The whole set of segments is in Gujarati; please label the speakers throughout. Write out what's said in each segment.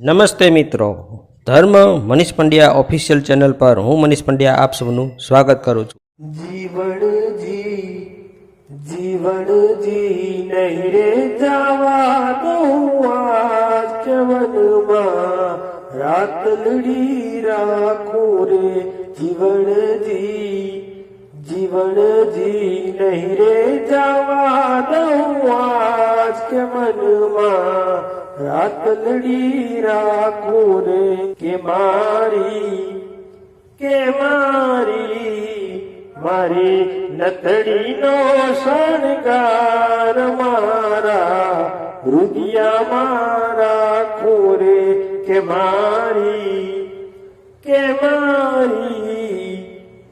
Speaker 1: નમસ્તે મિત્રો. ધર્મ મનીષ પંડ્યા ઓફિશિયલ ચેનલ પર હું મનીષ પંડ્યા આપ સૌનું સ્વાગત કરું છું.
Speaker 2: જીવનજી જીવનજી નહીં રે જવાનું રાત લડી રાખો રે જીવનજી જીવનજી નહીં રે જવા દઉં આજ કે મનમાં રાત લડી રાખું રે કે મારી કે મારી મારી નથડીનો શણગાર મારા રુદિયા મારા ખોરે કે મારી કે મારી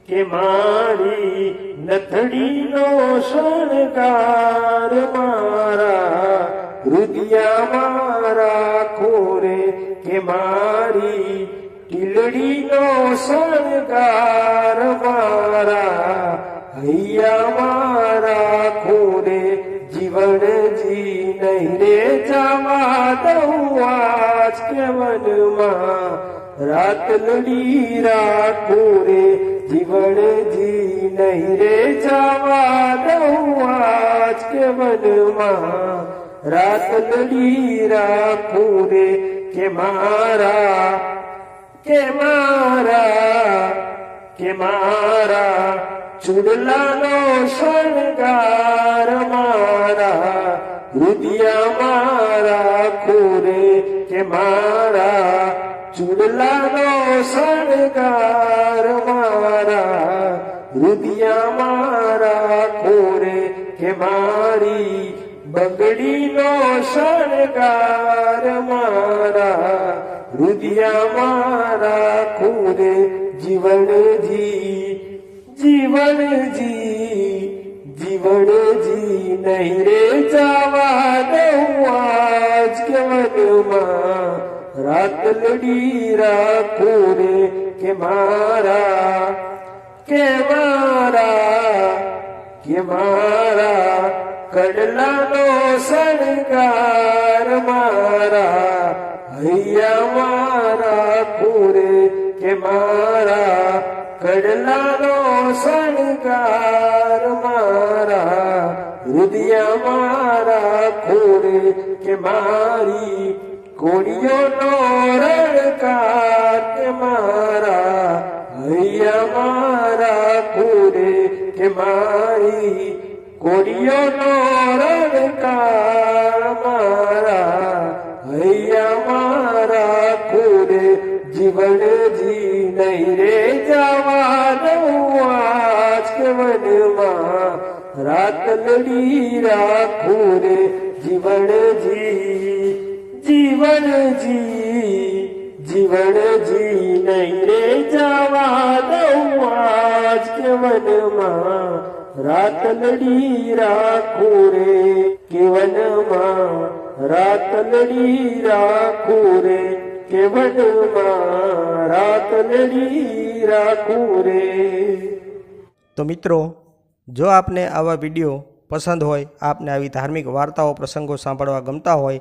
Speaker 2: કે મારી નથડીનો શણગાર મારા રુદિયા મારા ખોરે કે મારી ટીલડીનો શણગાર મારા હૈયા મારા ખોરે જીવનજી નહીં રે જવા દઉં આજ કેવનમાં રાત લડી રાખો રે જીવનજી નહીં રે જવા દઉં આજ કેવનમાં રાત લડી રાખું રે કે મારા કે મારા કે મારા. ચૂડલાનો શણગાર મારા, રુદિયા મારા ખોરે કે મારા. ચુડલાનો શણગાર મારા હૃદયા મારા ખોરે કે મારી બગડીનો શણગાર મારા હૃદયા મારા ખોરે જીવનજી જીવનજી જીવનજી નહીં રે. રાત લડી રાખું રે કે મારા કે મારા કે મારા કડલાનો શણગાર મારા, હૈયા મારા પૂરે કે મારા, કડલાનો શણગાર મારા હૃદય મારા ખોરે કે મારી કોળીઓનો રણકાર કે મારા, હૈયા મારા પૂરે કે મારી કોળીઓનો રણકાર મારા, હૈયા મારા પૂરે જીવન જી નહીં રે જવાનું આજ કેવનમાં. રાત લડી રાખું રે જીવનજી જીવનજી જીવનજી નહીં રે જવા દઉં. આજ કેવનમાં રાત લડી રાખો રે કેવનમાં રાત લડી રાખો રે કેવનમાં રાત લડી રાખો રે.
Speaker 1: તો મિત્રો, જો આપને આવા વીડિયો પસંદ હોય, આપને આવી ધાર્મિક વાર્તાઓ, પ્રસંગો સાંભળવા ગમતા હોય